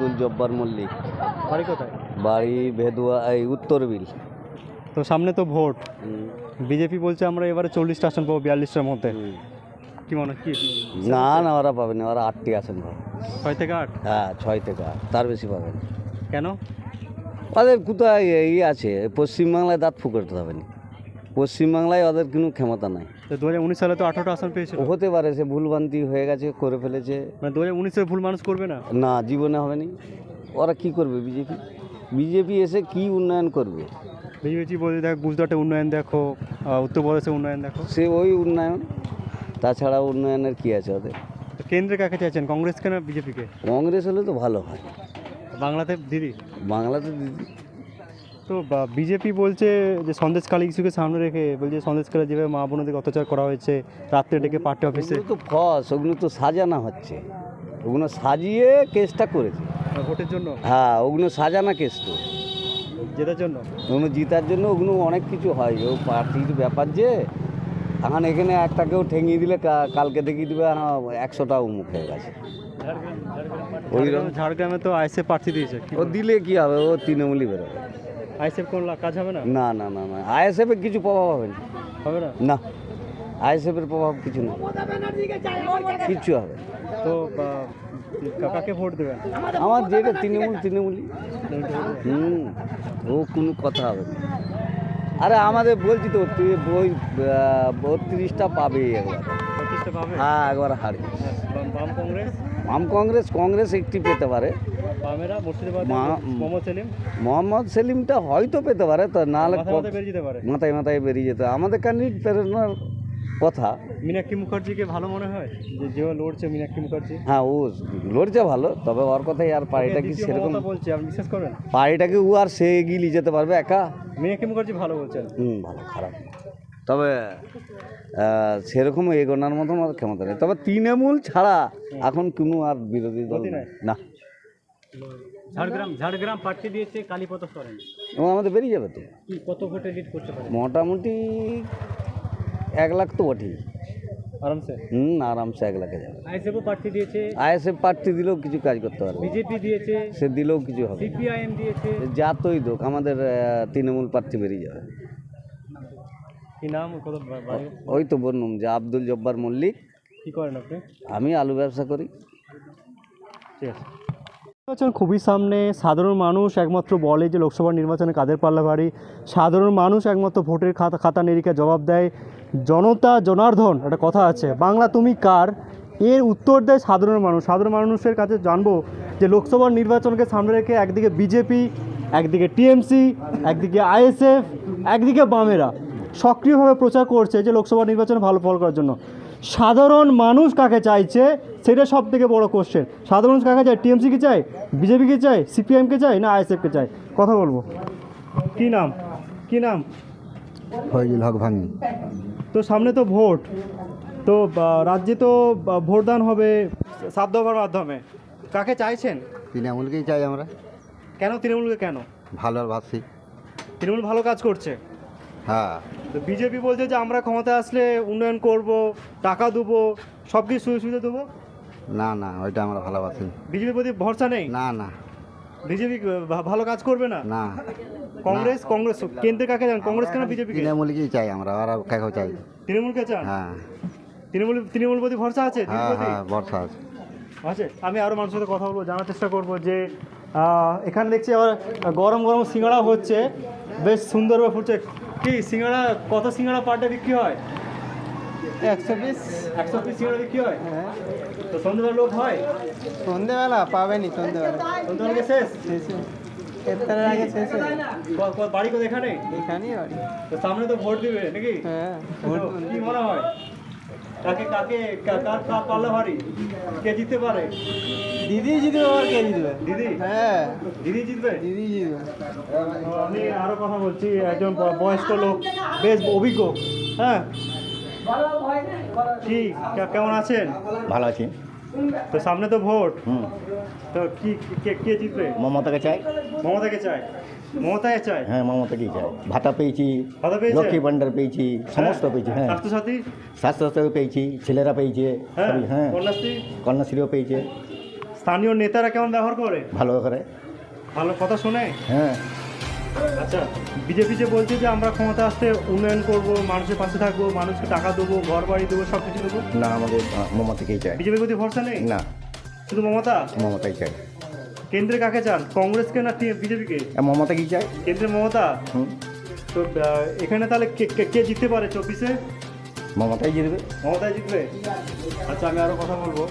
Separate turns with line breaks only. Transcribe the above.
আব্দুল জব্বার মল্লিক।
বাড়ি কোথায়?
বাড়ি ভেদুয়া এই উত্তরবিল
তো সামনে তো ভোট। বিজেপি বলছে আমরা এবারে চল্লিশটা আসন পাবো বিয়াল্লিশটার মধ্যে। কি মনে কি
না না ওরা পাবে না ওরা আটটি আসন পাবে।
ছয় থেকে আট?
হ্যাঁ ছয় থেকে আট তার বেশি পাবেন
কেন?
ওদের কোথায় এই আছে পশ্চিমবাংলায় দাঁত ফুকরতে হবে না। পশ্চিমবাংলায় ওদের কোনো ক্ষমতা নাই।
তো দু হাজার উনিশ সালে তো আঠারোটা আসন পেয়েছে
হতে পারে সে ভুলভ্রান্তি হয়ে গেছে করে ফেলেছে।
মানে দু হাজার উনিশে ভুল মানুষ করবে না?
না জীবনে হবে না। ওরা কি করবে বিজেপি? বিজেপি এসে কি উন্নয়ন করবে?
বিজেপি বলছে দেখো গুজরাটে উন্নয়ন দেখো উত্তরপ্রদেশে উন্নয়ন দেখো।
সে ওই উন্নয়ন তাছাড়া উন্নয়নের কি আছে ওদের?
কেন্দ্রে কাকে চাইছেন কংগ্রেসকে না বিজেপিকে
কংগ্রেস হলে তো ভালো হয়।
বাংলাতে দিদি?
বাংলাতে দিদি।
তো বিজেপি বলছে যে সন্দেশকালী ইস্যুকে সামনে রেখে বলছে সন্দেশকালে যেভাবে মা বোনদের অত্যাচার করা হয়েছে রাত্রে ডেকে পার্টি অফিসে।
তো ফস ওগুলো তো সাজানো হচ্ছে। ওগুলো সাজিয়ে কেসটা করেছে।
ভোটের জন্য?
হ্যাঁ ওগুলো সাজানো কেস তো।
জেতার জন্য?
ওগুলো জিতার জন্য ওগুলো অনেক কিছু হয়। ও পার্টির ব্যাপার যে এখন এখানে একটাকেও ঠেঙিয়ে দিলে কালকে দেখিয়ে দিবে একশোটা উমুক হয়ে গেছে। ওই
ঝাড়গ্রামে- ঝাড়গ্রামে তো আইসে প্রার্থী দিয়েছে।
ও দিলে কি হবে? ও তৃণমূলই বেরোবে।
আইসিএফ কোন কাজ হবে না?
না না না না। আইএসএফের কিছু প্রভাব হবে না।
হবে না?
না। আইএসএফের প্রভাব কিছু না। কিচ্ছু হবে।
তো বা, কা- কাকে ভোট দেবেন?
আমার যেটা তৃণমূল তৃণমূলই। হুম ও কোনো কথা হবে না। আরে আমাদের বলছি তো তুই বই বত্রিশটা পাবে একবার হ্যাঁ একবার হারি।
বাম- কংগ্রেস?
কংগ্রেস একটি পেতে পারে।
মোহাম্মদ
সেলিমটা হয়তো পেতে পারে তো নাহলে মাথায় মাথায় বেরিয়ে যেত আমাদের ক্যান্ডিডেট প্রেরণার কথা।
মীনাক্ষী মুখার্জিকে ভালো মনে হয়? যে যেভাবে লড়ছে মীনাক্ষী মুখার্জি।
হ্যাঁ ও লড়ছে ভালো তবে ওর কথাই আর পার্টিটা কি সেরকম
বলছে আপনি বিশ্বাস করেন
পার্টিটাকে ও আর সে এগিয়ে যেতে পারবে একা?
মীনাক্ষী মুখার্জি ভালো বলছেন।
হুম ভালো খারাপ। তবে সেরকম এগোনার মতন আমার ক্ষমতা নেই। তবে তৃণমূল ছাড়া এখন কোনো আর বিরোধী দল নেই। না।
ঝাড়গ্রাম ঝাড়গ্রাম প্রার্থী দিয়েছে কালীপদ সরেন।
এবং আমাদের বেরিয়ে যাবে তো।
কত ভোটে লিড করতে পারে?
মোটামুটি এক লাখ তো বটেই।
আরামসে?
হুম আরামসে এক লাখে যাবে।
আইএসএফও প্রার্থী দিয়েছে।
আইএসএফ প্রার্থী দিলেও কিছু কাজ করতে পারবে।
বিজেপি দিয়েছে।
সে দিলেও কিছু হবে
সিপিআইএম দিয়েছে।
যা তোই দোক আমাদের তৃণমূল প্রার্থী বেরিয়ে যাবে।
কি নাম? কত
ওই তো বললাম যে আব্দুল জব্বার মল্লিক।
কি করেন আপনি?
আমি আলু ব্যবসা করি।
ঠিক আছে। নির্বাচন খুবই সামনে। সাধারণ মানুষ একমাত্র বলে যে লোকসভা নির্বাচনে কাদের পাল্লা ভারী। সাধারণ মানুষ একমাত্র ভোটের খাতা খাতা নিরীক্ষা জবাব দেয়। জনতা জনার্দন একটা কথা আছে। বাংলা তুমি কার? এর উত্তর দেয় সাধারণ মানুষ। সাধারণ মানুষের কাছে জানব যে লোকসভা নির্বাচনকে সামনে রেখে একদিকে বিজেপি একদিকে টিএমসি একদিকে আইএসএফ একদিকে বামেরা। সক্রিয়ভাবে প্রচার করছে যে লোকসভা নির্বাচনে ভালো ফল করার জন্য। সাধারণ মানুষ কাকে চাইছে? সেটা সব থেকে বড় কোশ্চেন সাধারণ মানুষ কাকে চায়? টিএমসিকে চায়? বিজেপিকে চায়? সিপিএমকে চায়? না আইএসএফকে চায়? কথা বলব। কি নাম? কি নাম?
ফয়জুল হক ভাঙি।
তো সামনে তো ভোট। তো রাজ্যে তো ভোটদান হবে সাত দফার মাধ্যমে। কাকে চাইছেন?
তৃণমূলকেই চাই আমরা।
কেন তৃণমূলকে কেন?
ভালো আর ভাবছি
তৃণমূল ভালো কাজ করছে।
হ্যাঁ।
তো বিজেপি বলছে যে আমরা ক্ষমতা আসলে উন্নয়ন করব টাকা দেবো সব কিছু সুযোগ সুবিধা দেবো?
না না ওইটা আমরা ভালোবাসি।
বিজেপির প্রতি ভরসা নেই?
না না।
বিজেপি ভালো কাজ করবে না?
না।
কংগ্রেস কংগ্রেস কেন্দ্রে কাকে যান কংগ্রেস কেন বিজেপি
তৃণমূলকেই চাই আমরা আর কাকেও চাই?
তৃণমূলকে চান?
হ্যাঁ।
তৃণমূল তৃণমূল প্রতি ভরসা আছে?
হ্যাঁ
প্রতি?
হ্যাঁ বর্ষা আছে।
আছে আমি আরও মানুষের সাথে কথা বলব জানার চেষ্টা করব যে এখানে দেখছি আবার গরম গরম সিঙ্গাড়া হচ্ছে। বেশ সুন্দরভাবে ফুটছে। কি সিঙ্গাড়া কত সিঙ্গাড়া পার ডে বিক্রি হয়?
একশো পিস।
একশো পিস সিঙ্গাড়া বিক্রি হয়? তো সন্ধ্যেবেলা লোক হয়?
সন্ধেবেলা পাবেনি
শেষ?
শেষে ইফতারের আগে শেষে
ক- ক- বাড়ি কোথায় এখানে?
এখানেই বাড়ি।
তো সামনে তো ভোট দিবে নাকি?
হ্যাঁ
তো কি মনে হয়? কাকে কাকে কার কার পাল্লা ভারী কে জিততে পারে?
দিদি জিতবে আবার কে জিতবে?
দিদি?
হ্যাঁ।
দিদি জিতবে?
দিদি জিতবে।
আমি আরও কথা বলছি একজন বয়স্ক লোক বেশ অভিজ্ঞ হ্যাঁ? কি কেমন আছেন?
ভালো আছি।
তো সামনে তো ভোট।
হুম।
তো কি কে কে জিতবে?
মমতাকে চাই।
মমতাকে চাই। চাই?
হ্যাঁ চাই? ভাতা পেয়েছি লক্ষ্মী পেয়েছি সমস্ত পেয়েছি হ্যাঁ।
স্বাস্থ্যসাথী?
স্বাস্থ্যসাথী পেয়েছি ছেলেরা পেয়েছে
হ্যাঁ।
হ্যাঁ।
কন্যাশ্রী?
কন্যাশ্রীও পেয়েছে।
স্থানীয় নেতারা কেমন ব্যবহার করে?
ভালো করে।
ভালো কথা শোনে?
হ্যাঁ।
আচ্ছা বিজেপি যে বলছে যে আমরা ক্ষমতা আসতে উন্নয়ন করব মানুষের পাশে থাকব মানুষকে টাকা দেবো ঘর বাড়ি দেবো সব কিছু দেবো?
না আমাদের মমতাকেই চাই।
বিজেপির প্রতি ভরসা নেই?
না।
শুধু মমতা?
মমতাই চাই।
কেন্দ্রে কাকে চান? কংগ্রেসকে না বিজেপিকে?
মমতা কি চাই
কেন্দ্রে মমতা? তো এখানে তাহলে কে কে- কে জিততে পারে? চব্বিশে?
মমতাই জিতবে।
মমতাই জিতবে? আচ্ছা আমি আরও কথা বলব।